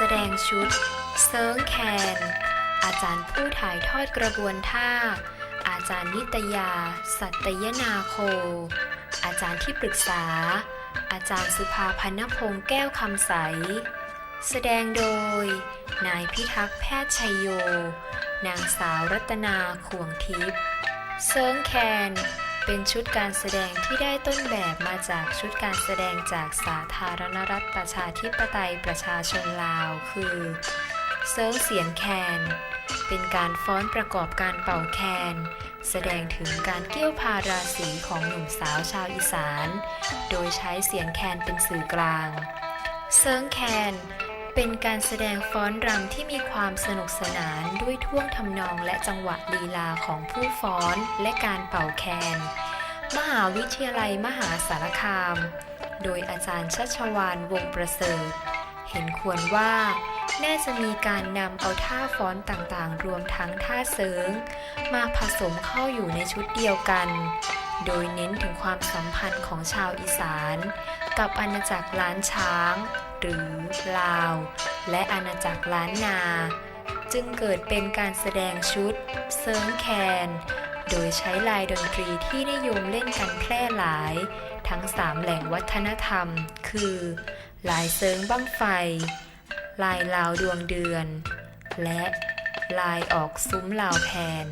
แสดงชุด เซิร์งแคน อาจารย์ผู้ถ่ายทอดกระบวนท่า อาจารย์นิตยา สัตยนาโค อาจารย์ที่ปรึกษา อาจารย์สุภาพันพงษ์แก้วคำใส แสดงโดย นายพิทักษ์แพทย์ชัยโย นางสาวรัตนา ขวงทิพย์ เซิร์งแคน เป็นชุดการแสดงที่ได้ต้นแบบมาจากชุดการแสดงจากสาธารณรัฐประชาธิปไตยประชาชนลาว คือเซิร์งเสียงแคน เป็นการฟ้อนประกอบการเป่าแคน แสดงถึงการเกี่ยวพาราสีของหนุ่มสาวชาวอีสาน โดยใช้เสียงแคนเป็นสื่อกลาง เซิร์งแคน เป็นการแสดงฟ้อนรำที่มีความสนุกสนานด้วยท่วงทำนองและจังหวะลีลาของผู้ฟ้อนและการเป่าแคน มหาวิทยาลัยมหาสารคาม โดยอาจารย์ชัชวานวงศ์ประเสริฐ เห็นควรว่า น่าจะมีการนำเอาท่าฟ้อนต่างๆ รวมทั้งท่าเสริง มาผสมเข้าอยู่ในชุดเดียวกัน โดยเน้นถึงความสัมพันธ์ของชาวอีสาน กับอาณาจักรล้านช้าง หรือลาว และอาณาจักรล้านนา จึงเกิดเป็นการแสดงชุด เซิร์งแคน โดยใช้ลายดนตรีที่นิยมเล่นกันแพร่หลาย ทั้งสามแหล่งวัฒนธรรม คือ ลายเซิร์งบั้งไฟ ลายลาวดวงเดือน และลายออกซุ้มลาวแพน